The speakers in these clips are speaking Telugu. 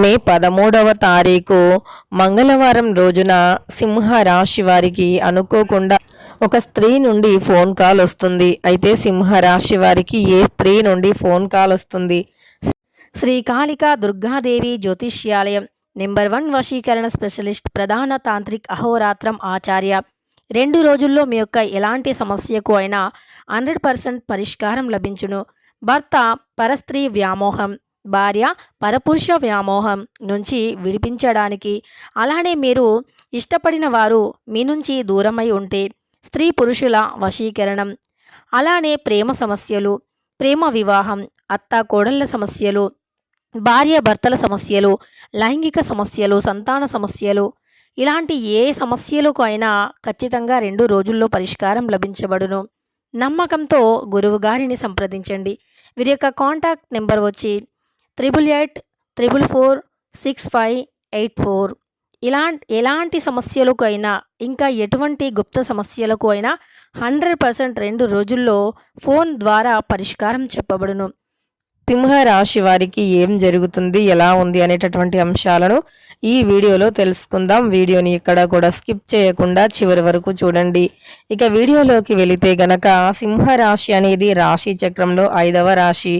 మే పదమూడవ తారీఖు మంగళవారం రోజున సింహ రాశి వారికి అనుకోకుండా ఒక స్త్రీ నుండి ఫోన్ కాల్ వస్తుంది. అయితే సింహ రాశి వారికి ఏ స్త్రీ నుండి ఫోన్ కాల్ వస్తుంది? శ్రీకాళిక దుర్గాదేవి జ్యోతిష్యాలయం నెంబర్ వన్ వశీకరణ స్పెషలిస్ట్ ప్రధాన తాంత్రిక్ అహోరాత్రం ఆచార్య. రెండు రోజుల్లో మీ యొక్క ఎలాంటి సమస్యకు అయినా హండ్రెడ్ పర్సెంట్ పరిష్కారం లభించును. భర్త పరస్త్రీ వ్యామోహం. భార్య పరపురుష వ్యామోహం నుంచి విడిపించడానికి. అలానే మీరు ఇష్టపడిన వారు మీ నుంచి దూరమై ఉంటే స్త్రీ పురుషుల వశీకరణం. అలానే ప్రేమ సమస్యలు ప్రేమ వివాహం అత్త కోడళ్ళ సమస్యలు భార్య భర్తల సమస్యలు లైంగిక సమస్యలు సంతాన సమస్యలు ఇలాంటి ఏ సమస్యలకు అయినా ఖచ్చితంగా రెండు రోజుల్లో పరిష్కారం లభించబడును. నమ్మకంతో గురువు గారిని సంప్రదించండి. వీరి యొక్క కాంటాక్ట్ నెంబర్ వచ్చి triple eight triple four six five eight four. ఇలా ఎలాంటి సమస్యలకు అయినా ఇంకా ఎటువంటి గుప్త సమస్యలకు అయినా హండ్రెడ్ పర్సెంట్ రెండు రోజుల్లో ఫోన్ ద్వారా పరిష్కారం చెప్పబడును. సింహ రాశి వారికి ఏం జరుగుతుంది ఎలా ఉంది అనేటటువంటి అంశాలను ఈ వీడియోలో తెలుసుకుందాం. వీడియోని ఇక్కడ కూడా స్కిప్ చేయకుండా చివరి వరకు చూడండి. ఇక వీడియోలోకి వెళితే గనక సింహ రాశి అనేది రాశి చక్రంలో ఐదవ రాశి.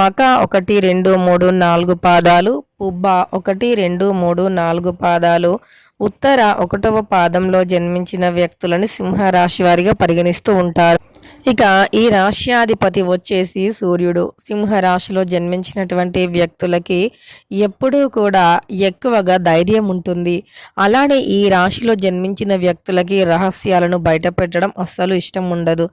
మక ఒకటి రెండు మూడు నాలుగు పాదాలు పుబ్బ ఒకటి రెండు మూడు నాలుగు పాదాలు ఉత్తర ఒకటవ పాదంలో జన్మించిన వ్యక్తులను సింహరాశి వారిగా పరిగణిస్తూ ఉంటారు. ఇక ఈ రాశ్యాధిపతి వచ్చేసి సూర్యుడు. సింహరాశిలో జన్మించినటువంటి వ్యక్తులకి ఎప్పుడూ కూడా ఎక్కువగా ధైర్యం ఉంటుంది. అలానే ఈ రాశిలో జన్మించిన వ్యక్తులకి రహస్యాలను బయటపెట్టడం అస్సలు ఇష్టం ఉండదు.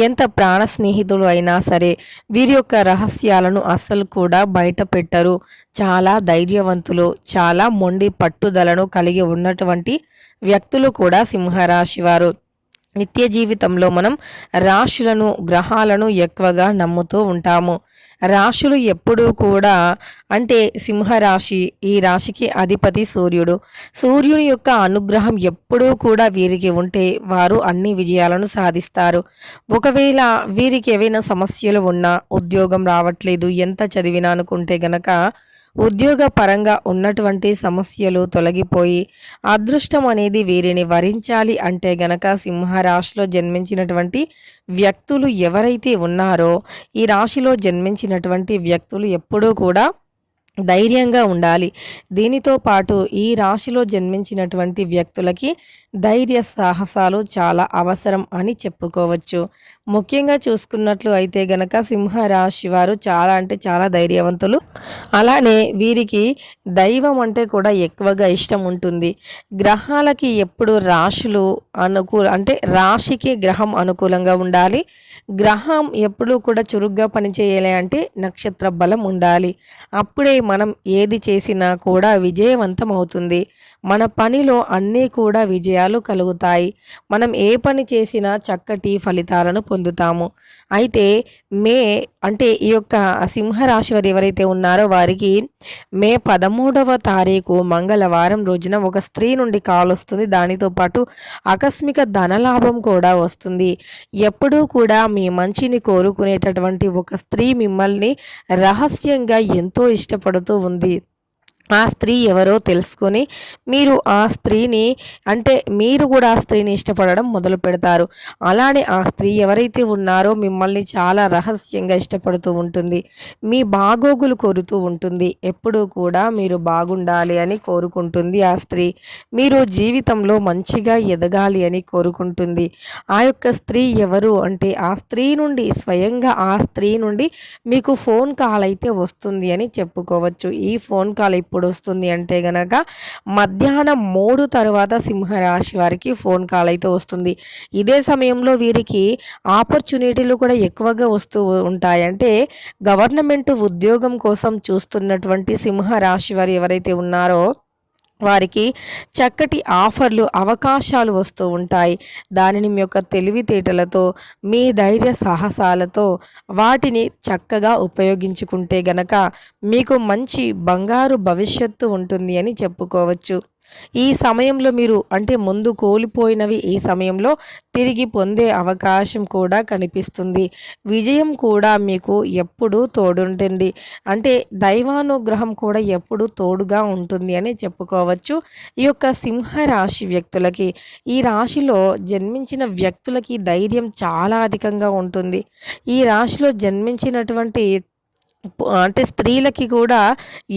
ఎంత ప్రాణ స్నేహితులు అయినా సరే వీరి యొక్క రహస్యాలను అస్సలు కూడా బయట పెట్టరు చాలా ధైర్యవంతులు చాలా మొండి పట్టుదలను కలిగి ఉన్నటువంటి వ్యక్తులు కూడా సింహరాశి వారు. నిత్య జీవితంలో మనం రాశులను గ్రహాలను ఎక్కువగా నమ్ముతూ ఉంటాము. రాశులు ఎప్పుడూ కూడా అంటే సింహరాశి ఈ రాశికి అధిపతి సూర్యుడు. సూర్యుని యొక్క అనుగ్రహం ఎప్పుడూ కూడా వీరికి ఉంటే వారు అన్ని విజయాలను సాధిస్తారు. ఒకవేళ వీరికి ఏవైనా సమస్యలు ఉన్నా ఉద్యోగం రావట్లేదు ఎంత చదివినా అనుకుంటే గనక ఉద్యోగ పరంగా ఉన్నటువంటి సమస్యలు తొలగిపోయి అదృష్టం అనేది వీరిని వరించాలి అంటే గనక సింహరాశిలో జన్మించినటువంటి వ్యక్తులు ఎవరైతే ఉన్నారో ఈ రాశిలో జన్మించినటువంటి వ్యక్తులు ఎప్పుడూ కూడా ధైర్యంగా ఉండాలి. దీనితో పాటు ఈ రాశిలో జన్మించినటువంటి వ్యక్తులకి ధైర్య సాహసాలు చాలా అవసరం అని చెప్పుకోవచ్చు. ముఖ్యంగా చూసుకున్నట్లు అయితే గనక సింహరాశి వారు చాలా అంటే చాలా ధైర్యవంతులు. అలానే వీరికి దైవం అంటే కూడా ఎక్కువగా ఇష్టం ఉంటుంది. గ్రహాలకి ఎప్పుడు రాశులు అనుకూల అంటే రాశికి గ్రహం అనుకూలంగా ఉండాలి. గ్రహం ఎప్పుడూ కూడా చురుగ్గా పనిచేయాలి అంటే నక్షత్ర బలం ఉండాలి. అప్పుడే మనం ఏది చేసినా కూడా విజయవంతం అవుతుంది. మన పనిలో అన్నీ కూడా విజయాలు కలుగుతాయి. మనం ఏ పని చేసినా చక్కటి ఫలితాలను పొందుతాము. అయితే మే అంటే ఈ యొక్క సింహరాశి వారు ఎవరైతే ఉన్నారో వారికి మే పదమూడవ తారీఖు మంగళవారం రోజున ఒక స్త్రీ నుండి కాల్ వస్తుంది. దానితో పాటు ఆకస్మిక ధనలాభం కూడా వస్తుంది. ఎప్పుడూ కూడా మీ మంచిని కోరుకునేటటువంటి ఒక స్త్రీ మిమ్మల్ని రహస్యంగా ఎంతో ఇష్టపడుతూ ఉంది. ఆ స్త్రీ ఎవరో తెలుసుకొని మీరు ఆ స్త్రీని అంటే మీరు కూడా ఆ స్త్రీని ఇష్టపడడం మొదలు పెడతారు. అలానే ఆ స్త్రీ ఎవరైతే ఉన్నారో మిమ్మల్ని చాలా రహస్యంగా ఇష్టపడుతూ ఉంటుంది. మీ బాగోగులు కోరుతూ ఉంటుంది. ఎప్పుడూ కూడా మీరు బాగుండాలి అని కోరుకుంటుంది ఆ స్త్రీ. మీరు జీవితంలో మంచిగా ఎదగాలి అని కోరుకుంటుంది. ఆ యొక్క స్త్రీ ఎవరు అంటే ఆ స్త్రీ నుండి స్వయంగా ఆ స్త్రీ నుండి మీకు ఫోన్ కాల్ అయితే వస్తుంది అని చెప్పుకోవచ్చు. ఈ ఫోన్ కాల్ ఎప్పుడు వస్తుంది అంటే గనక మధ్యాహ్నం మూడు తర్వాత సింహరాశి వారికి ఫోన్ కాల్ అయితే వస్తుంది. ఇదే సమయంలో వీరికి ఆపర్చునిటీలు కూడా ఎక్కువగా వస్తూ ఉంటాయి అంటే గవర్నమెంట్ ఉద్యోగం కోసం చూస్తున్నటువంటి సింహరాశి వారు ఎవరైతే ఉన్నారో వారికి చక్కటి ఆఫర్లు అవకాశాలు వస్తూ ఉంటాయి. దానిని మీ యొక్క తెలివితేటలతో మీ ధైర్య సాహసాలతో వాటిని చక్కగా ఉపయోగించుకుంటే గనక మీకు మంచి బంగారు భవిష్యత్తు ఉంటుంది అని చెప్పుకోవచ్చు. ఈ సమయంలో మీరు అంటే ముందు కోల్పోయినవి ఈ సమయంలో తిరిగి పొందే అవకాశం కూడా కనిపిస్తుంది. విజయం కూడా మీకు ఎప్పుడూ తోడుంటుంది. అంటే దైవానుగ్రహం కూడా ఎప్పుడు తోడుగా ఉంటుంది అని చెప్పుకోవచ్చు. ఈ యొక్క సింహ రాశి వ్యక్తులకి ఈ రాశిలో జన్మించిన వ్యక్తులకి ధైర్యం చాలా అధికంగా ఉంటుంది. ఈ రాశిలో జన్మించినటువంటి అంటే స్త్రీలకి కూడా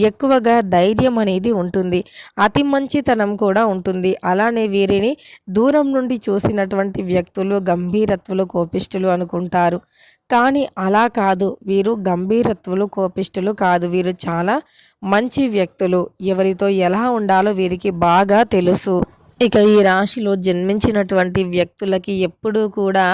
ఎక్కువగా ధైర్యం అనేది ఉంటుంది. అతి మంచితనం కూడా ఉంటుంది. అలానే వీరిని దూరం నుండి చూసినటువంటి వ్యక్తులు గంభీరత్వులు కోపిష్టులు అనుకుంటారు. కానీ అలా కాదు. వీరు గంభీరత్వులు కోపిష్టులు కాదు. వీరు చాలా మంచి వ్యక్తులు. ఎవరితో ఎలా ఉండాలో వీరికి బాగా తెలుసు. ఇక ఈ రాశిలో జన్మించినటువంటి వ్యక్తులకి ఎప్పుడూ కూడా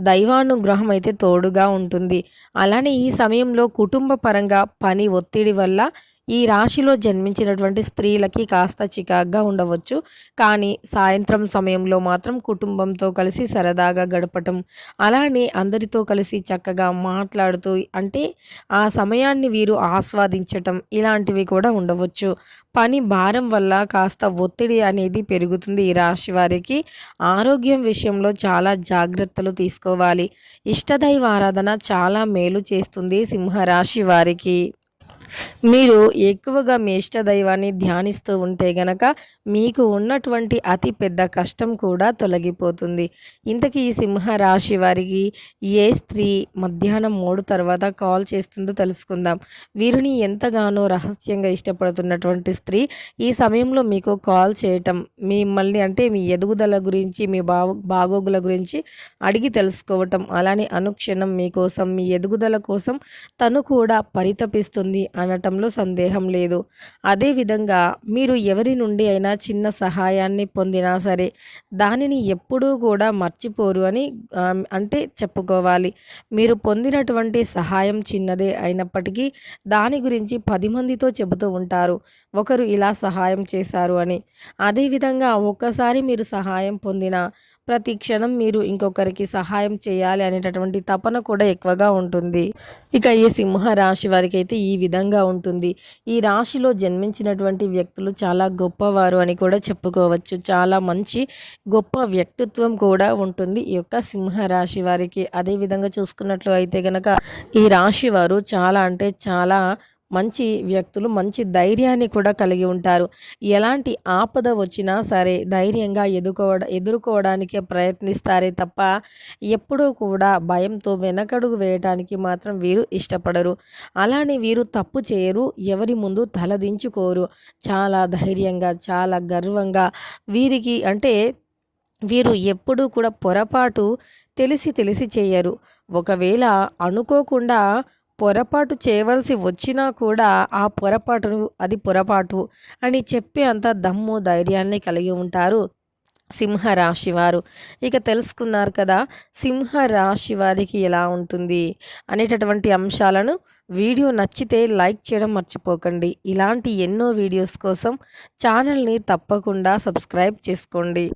దైవానుగ్రహం అయితే తోడుగా ఉంటుంది. అలానే ఈ సమయంలో కుటుంబ పరంగా పని ఒత్తిడి వల్ల ఈ రాశిలో జన్మించినటువంటి స్త్రీలకి కాస్త చికాగ్గా ఉండవచ్చు. కానీ సాయంత్రం సమయంలో మాత్రం కుటుంబంతో కలిసి సరదాగా గడపటం అలానే అందరితో కలిసి చక్కగా మాట్లాడుతూ అంటే ఆ సమయాన్ని వీరు ఆస్వాదించటం ఇలాంటివి కూడా ఉండవచ్చు. పని భారం వల్ల కాస్త ఒత్తిడి అనేది పెరుగుతుంది ఈ రాశి వారికి. ఆరోగ్యం విషయంలో చాలా జాగ్రత్తలు తీసుకోవాలి. ఇష్టదైవ ఆరాధన చాలా మేలు చేస్తుంది సింహరాశి వారికి. మీరు ఎక్కువగా మీ ఇష్టదైవాన్ని ధ్యానిస్తూ ఉంటే గనక మీకు ఉన్నటువంటి అతి పెద్ద కష్టం కూడా తొలగిపోతుంది. ఇంతకీ ఈ సింహరాశి వారికి ఏ స్త్రీ మధ్యాహ్నం మూడు తర్వాత కాల్ చేస్తుందో తెలుసుకుందాం. వీరిని ఎంతగానో రహస్యంగా ఇష్టపడుతున్నటువంటి స్త్రీ ఈ సమయంలో మీకు కాల్ చేయటం మిమ్మల్ని అంటే మీ ఎదుగుదల గురించి మీ బాగో బాగోగుల గురించి అడిగి తెలుసుకోవటం అలానే అనుక్షణం మీకోసం మీ ఎదుగుదల కోసం తను కూడా పరితపిస్తుంది అనటంలో సందేహం లేదు. అదేవిధంగా మీరు ఎవరి నుండి అయినా చిన్న సహాయాన్ని పొందినా సరే దానిని ఎప్పుడూ కూడా మర్చిపోరు అని అంటే చెప్పుకోవాలి. మీరు పొందినటువంటి సహాయం చిన్నదే అయినప్పటికీ దాని గురించి పది మందితో చెబుతూ ఉంటారు. ఒకరు ఇలా సహాయం చేశారు అని. అదేవిధంగా ఒక్కసారి మీరు సహాయం పొందిన ప్రతి క్షణం మీరు ఇంకొకరికి సహాయం చేయాలి అనేటటువంటి తపన కూడా ఎక్కువగా ఉంటుంది. ఇక ఈ సింహ రాశి వారికి అయితే ఈ విధంగా ఉంటుంది. ఈ రాశిలో జన్మించినటువంటి వ్యక్తులు చాలా గొప్పవారు అని కూడా చెప్పుకోవచ్చు. చాలా మంచి గొప్ప వ్యక్తిత్వం కూడా ఉంటుంది ఈ యొక్క సింహ రాశి వారికి అదేవిధంగా చూసుకున్నట్లు అయితే గనక ఈ రాశి వారు చాలా అంటే చాలా మంచి వ్యక్తులు మంచి ధైర్యాన్ని కూడా కలిగి ఉంటారు. ఎలాంటి ఆపద వచ్చినా సరే ధైర్యంగా ఎదుర్కోవడ ఎదుర్కోవడానికి ప్రయత్నిస్తారే తప్ప ఎప్పుడూ కూడా భయంతో వెనకడుగు వేయడానికి మాత్రం వీరు ఇష్టపడరు. అలానే వీరు తప్పు చేయరు ఎవరి ముందు తలదించుకోరు చాలా ధైర్యంగా చాలా గర్వంగా వీరికి అంటే వీరు ఎప్పుడూ కూడా పొరపాటు తెలిసి తెలిసి చేయరు. ఒకవేళ అనుకోకుండా పొరపాటు చేయవలసి వచ్చినా కూడా ఆ పొరపాటు అది పొరపాటు అని చెప్పే అంత దమ్ము ధైర్యాన్ని కలిగి ఉంటారు సింహరాశి వారు. ఇక తెలుసుకున్నారు కదా సింహరాశి వారికి ఎలా ఉంటుంది అనేటటువంటి అంశాలను వీడియో నచ్చితే లైక్ చేయడం మర్చిపోకండి. ఇలాంటి ఎన్నో వీడియోస్ కోసం ఛానల్ని తప్పకుండా సబ్స్క్రైబ్ చేసుకోండి.